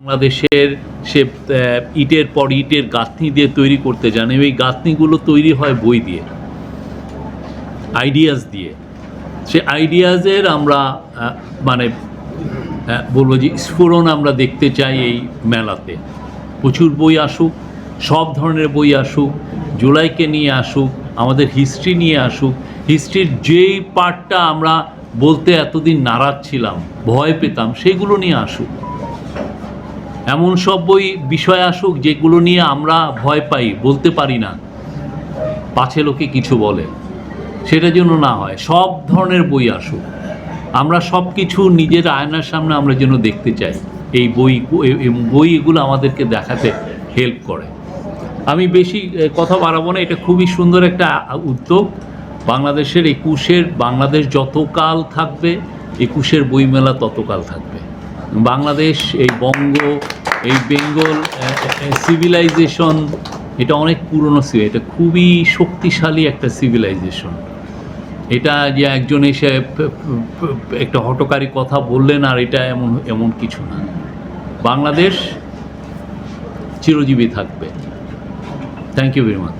বাংলাদেশের সে ইটের পর ইটের গাঁথনি দিয়ে তৈরি করতে জানে এই গাঁথনিগুলো তৈরি হয় বই দিয়ে আইডিয়াস দিয়ে। সে আইডিয়াজের আমরা মানে বলব যে স্ফুরণ আমরা দেখতে চাই এই মেলাতে। প্রচুর বই আসুক, সব ধরনের বই আসুক, জুলাইকে নিয়ে আসুক, আমাদের হিস্ট্রি নিয়ে আসুক হিস্ট্রির যেই পার্টটা আমরা বলতে এতদিন নারাজ ছিলাম, ভয় পেতাম, সেগুলো নিয়ে আসুক। এমন সব বই বিষয় আসুক যেগুলো নিয়ে আমরা ভয় পাই, বলতে পারি না। পাছে লোকে কিছু বলে, সেটা যেন না হয়। সব ধরনের বই আসুক। আমরা সব কিছু নিজের আয়নার সামনে আমরা যেন দেখতে চাই। এই বই বই এগুলো আমাদেরকে দেখাতে হেল্প করে। আমি বেশি কথা বাড়াবো না। এটা খুবই সুন্দর একটা উদ্যোগ। বাংলাদেশের একুশের, বাংলাদেশ যতকাল থাকবে, একুশের বইমেলা ততকাল থাকবে। বাংলাদেশ এই বঙ্গ এই বেঙ্গল সিভিলাইজেশন এটা অনেক পুরনো সিভিল এটা খুবই শক্তিশালী একটা সিভিলাইজেশন এটা যে একজন এসে একটা হটকারী কথা বললেন আর এটা এমন এমন কিছু না। বাংলাদেশ চিরজীবী থাকবে। Thank you very much